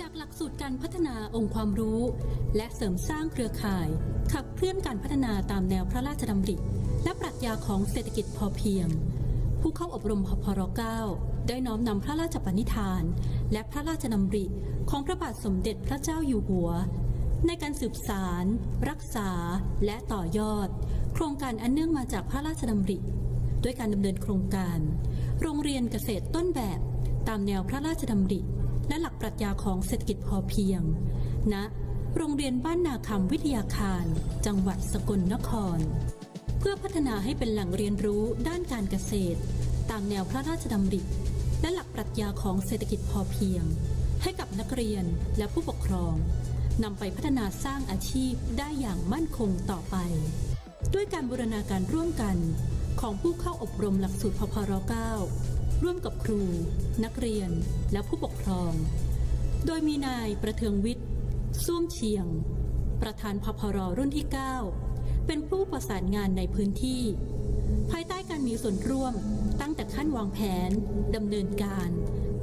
จากหลักสูตรการพัฒนาองค์ความรู้ และเสริมสร้างเครือข่าย ขับเคลื่อนการพัฒนาตามแนวพระราชดำริ และปรัชญาของเศรษฐกิจพอเพียง ผู้เข้าอบรมพพร9ได้น้อมนำพระราชปณิธาน และพระราชดำริของพระบาทสมเด็จพระเจ้าอยู่หัว ในการสืบสาร รักษา และต่อยอด โครงการอันเนื่องมาจากพระราชดำริ ด้วยการดำเนินโครงการ โรงเรียนเกษตรต้นแบบตามแนวพระราชดำริ และหลักปรัชญาของเศรษฐกิจพอเพียงณโรงเรียนบ้านนาคำวิทยาคาร จังหวัดสกลนคร เพื่อพัฒนาให้เป็นแหล่งเรียนรู้ด้านการเกษตร ตามแนวพระราชดำริ และหลักปรัชญาของเศรษฐกิจพอเพียง ให้กับนักเรียนและผู้ปกครองนำไปพัฒนาสร้างอาชีพได้อย่างมั่นคงต่อไป ด้วยการบูรณาการร่วมกันของผู้เข้าอบรมหลักสูตรพพร 9 ร่วมกับครู นักเรียนและผู้ปกครอง โดยมีนายประเทืองวิทย์ส้วมเชียง ประธานพพรรุ่นที่ 9 เป็นผู้ประสานงานในพื้นที่ ภายใต้การมีส่วนร่วมตั้งแต่ขั้นวางแผนดำเนินการ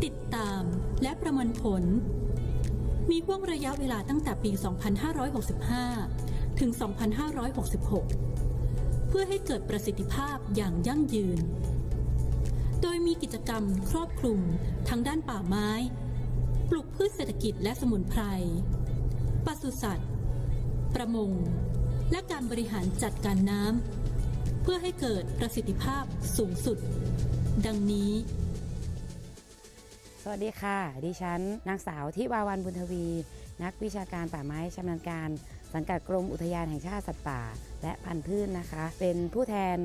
ติดตามและประเมินผล มีห่วงระยะเวลาตั้งแต่ปี 2565 ถึง 2566 เพื่อให้เกิดประสิทธิภาพอย่างยั่งยืน โดยมีกิจกรรมครอบคลุมทั้งด้านป่าไม้ ปลูกพืชเศรษฐกิจและสมุนไพร ปศุสัตว์ ประมง และการบริหารจัดการน้ำ เพื่อให้เกิดประสิทธิภาพสูงสุด ดังนี้สวัสดีค่ะ ดิฉันนางสาวทิวาวันบุญทวี นักวิชาการป่าไม้ชำนาญการ สังกัดกรมอุทยานแห่งชาติสัตว์ป่า และพันธุ์พืชนะคะ เป็นผู้แทน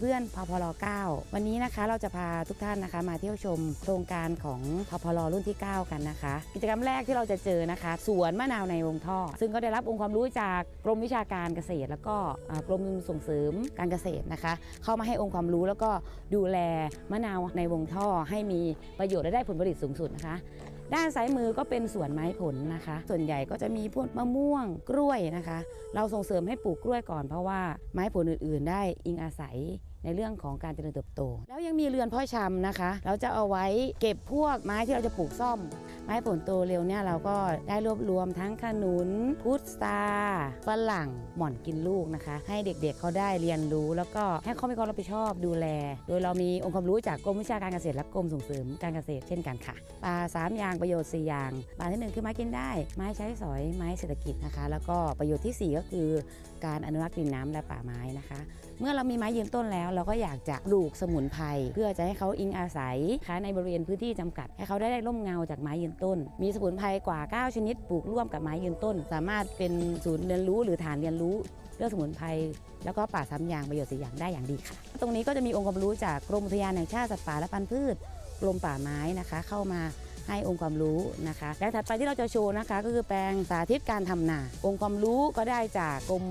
เพื่อนๆพพล9วันนี้นะคะเราจะพาทุกท่านนะคะมาเที่ยวชมโครงการของพพลรุ่นที่ 9 กันนะคะ กิจกรรมแรกที่เราจะเจอนะคะ สวนมะนาวในวงท่อ ซึ่งก็ได้รับองค์ความรู้จากกรมวิชาการเกษตร แล้วก็กรมส่งเสริมการเกษตรนะคะ เข้ามาให้องค์ความรู้แล้วก็ดูแลมะนาวในวงท่อให้มีประโยชน์และได้ผลผลิตสูงสุดนะคะ ด้านซ้ายมือก็เป็นสวนไม้ผลนะคะ ส่วนใหญ่ก็จะมีพวกมะม่วงกล้วยนะคะ เราส่งเสริมให้ปลูกกล้วยก่อนเพราะว่าไม้ผลอื่น ๆ ได้อิงอาศัยในเรื่องของการเจริญเติบโต แล้วยังมีเรือนพ่อชำนะคะ เราจะเอาไว้เก็บพวกไม้ที่เราจะปลูกซ่อม ไม้ผลโตเร็วเนี่ยเราก็ได้รวบรวมทั้งขนุน พุทราฝรั่งหม่อนกินลูกนะคะ ให้เด็กๆเขาได้เรียนรู้ แล้วก็ให้เขามีความรับผิดชอบดูแล โดยเรามีองค์ความรู้จากกรมวิชาการเกษตรและกรมส่งเสริมการเกษตรเช่นกันค่ะปลาสามอย่างประโยชน์4อย่างปลาที่หนึ่งคือไม้กินได้ ไม้ใช้สอยไม้เศรษฐกิจนะคะ แล้วก็ประโยชน์ทีสี่4 ก็คือการอนุรักษ์ดินน้ำและป่าไม้นะคะเมื่อเรามีไม้ยืนต้นแล้ว เราก็อยากจะปลูกสมุนไพรเพื่อจะให้เขาอิงอาศัยนะคะในบริเวณพื้นที่จำกัด ให้เขาได้ได้ร่มเงาจากไม้ยืนต้น มีสมุนไพรกว่า 9 ชนิดปลูกร่วมกับไม้ยืนต้น สามารถเป็นศูนย์เรียนรู้หรือฐานเรียนรู้เรื่องสมุนไพรแล้วก็ป่าซ้ำยางประโยชน์สี่อย่างได้อย่างดีค่ะ ตรงนี้ก็จะมีองค์ความรู้จากกรมอุทยานแห่งชาติสัตว์ป่าและพันธุ์พืชกรมป่าไม้นะคะ เข้ามาให้องค์ความรู้นะคะแปลงถัดไปที่เราจะโชว์นะคะ ก็คือแปลงสาธิตการทำนา องค์ความรู้ก็ได้จากกรม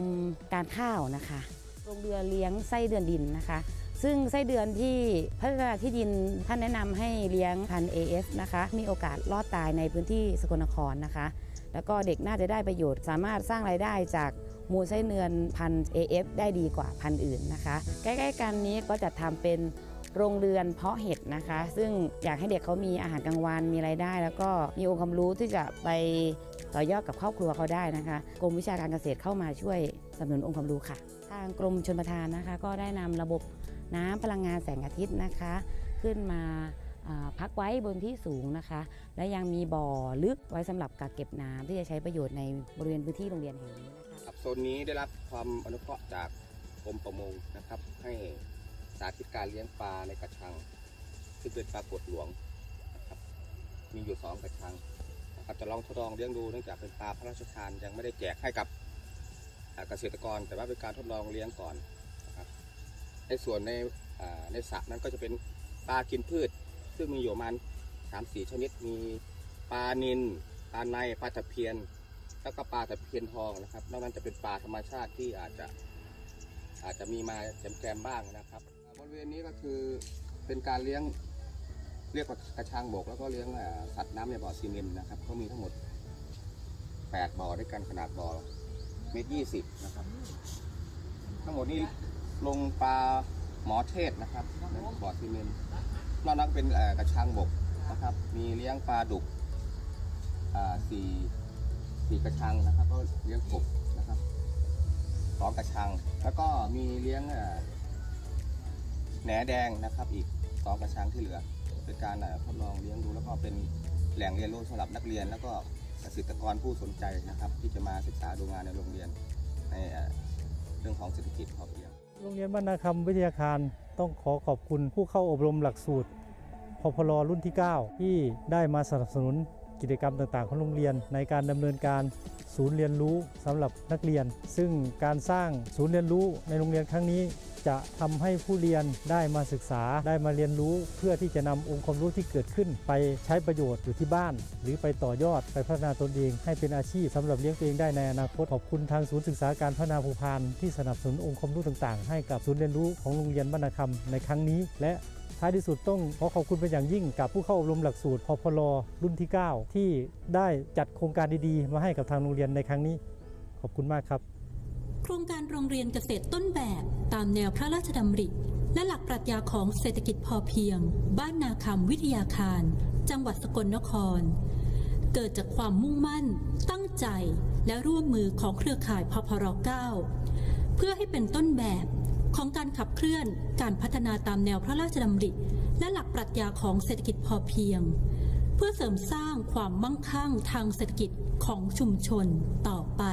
การข้าวนะคะ โรงเรือนเลี้ยงไส้เดือนดินนะคะ ซึ่งไส้เดือนที่พัฒนาที่ดินท่านแนะนำให้เลี้ยงพันธุ์ AF นะคะ มีโอกาสรอดตายในพื้นที่สกลนครนะคะ แล้วก็เด็กน่าจะได้ประโยชน์ สามารถสร้างรายได้จากมูลไส้เดือนพันธุ์ AF ได้ดีกว่าพันธุ์อื่นนะคะ ใกล้ๆกันนี้ก็จะทำเป็นโรงเรือนเพาะเห็ดนะคะ ซึ่งอยากให้เด็กเขามีอาหารกลางวันมีรายได้ แล้วก็มีองค์ความรู้ที่จะไปต่อยอดกับครอบครัวเขาได้นะคะกรมวิชาการเกษตรเข้ามาช่วย สนับสนุนองค์ความรู้ค่ะ ทางกรมชลประทานนะคะ ก็ได้นำระบบน้ำพลังงานแสงอาทิตย์นะคะ ขึ้นมาพักไว้บนที่สูงนะคะ และยังมีบ่อลึกไว้สำหรับกักเก็บน้ำที่จะใช้ประโยชน์ในบริเวณพื้นที่โรงเรียนแห่งนี้นะคะครับโซนนี้ได้รับความอนุเคราะห์จากกรมประมงนะครับ ให้สาธิตการเลี้ยงปลาในกระชัง ซึ่งเป็นปลากดหลวงนะครับมีอยู่สองกระชังนะครับจะลองทดลองเลี้ยงดูเนื่องจากเป็นปลาพระราชทานยังไม่ได้แจกให้กับ เกษตรกร แต่ว่าเป็นการทดลองเลี้ยงก่อนนะครับในส่วนในในสระนั้นก็จะเป็นปลากินพืช ซึ่งมีอยู่ประมาณสามสี่ชนิดมีปลานิลปลาในปลาตะเพียน แล้วก็ปลาตะเพียนทองนะครับนอกนั้นจะเป็นปลาธรรมชาติที่อาจจะอาจจะมีมาแจมๆบ้างนะครับบริเวณนี้ก็คือเป็นการเลี้ยงเรียกว่ากระชังบกแล้วก็เลี้ยงสัตว์น้ำในบ่อซีเมนต์นะครับ ก็มีทั้งหมด 8 บ่อด้วยกันขนาดบ่อ เมตรยี่สิบนะครับ ทั้งหมดนี้ลงปลาหมอเทศนะครับในบ่อซีเมนต์นอกนั้นเป็นกระชังบกนะครับ มีเลี้ยงปลาดุกสี่สี่กระชังนะครับก็เลี้ยงกบนะครับสองกระชัง แล้วก็มีเลี้ยงแหนแดงนะครับอีกสองกระชังที่เหลือ เป็นการทดลองเลี้ยงดูแล้วก็เป็นแหล่งเรียนรู้สำหรับนักเรียนแล้วก็ เกษตรกรผู้สนใจนะครับ ที่จะมาศึกษาดูงานในโรงเรียนในเรื่องของเศรษฐกิจพอเพียง โรงเรียนบ้านนาคำวิทยาคารต้องขอขอบคุณผู้เข้าอบรมหลักสูตรพพลรุ่นที่ 9 ที่ได้มาสนับสนุน กิจกรรมต่างๆ ของโรงเรียน ในการดำเนินการศูนย์เรียนรู้สำหรับนักเรียน ซึ่งการสร้างศูนย์เรียนรู้ในโรงเรียนครั้งนี้ จะทำให้ผู้เรียนได้มาศึกษาได้มาเรียนรู้ เพื่อที่จะนำองค์ความรู้ที่เกิดขึ้น ไปใช้ประโยชน์อยู่ที่บ้าน หรือไปต่อยอดไปพัฒนาตนเอง ให้เป็นอาชีพสำหรับเลี้ยงตัวเองได้ในอนาคตขอบคุณทางศูนย์ศึกษาการพัฒนาภูพานที่สนับสนุนองค์ความรู้ต่างๆ ให้กับศูนย์เรียนรู้ของโรงเรียนบ้านนาคำในครั้งนี้ และ ท้ายที่สุดต้องขอขอบคุณเป็นอย่างยิ่งกับผู้เข้าอบรมหลักสูตรพพลรุ่นที่ 9 ที่ได้จัดโครงการดีๆ มาให้กับทางโรงเรียนในครั้งนี้ ขอบคุณมากครับ โครงการโรงเรียนเกษตรต้นแบบตามแนวพระราชดำริและหลักปรัชญาของเศรษฐกิจพอเพียง บ้านนาคำวิทยาคาร จังหวัดสกลนคร เกิดจากความมุ่งมั่น ตั้งใจและร่วมมือของเครือข่ายพพร 9 เพื่อให้เป็นต้นแบบ ของการขับเคลื่อนการพัฒนาตามแนวพระราชดำริ และหลักปรัชญาของเศรษฐกิจพอเพียง เพื่อเสริมสร้างความมั่งคั่งทางเศรษฐกิจของชุมชนต่อไป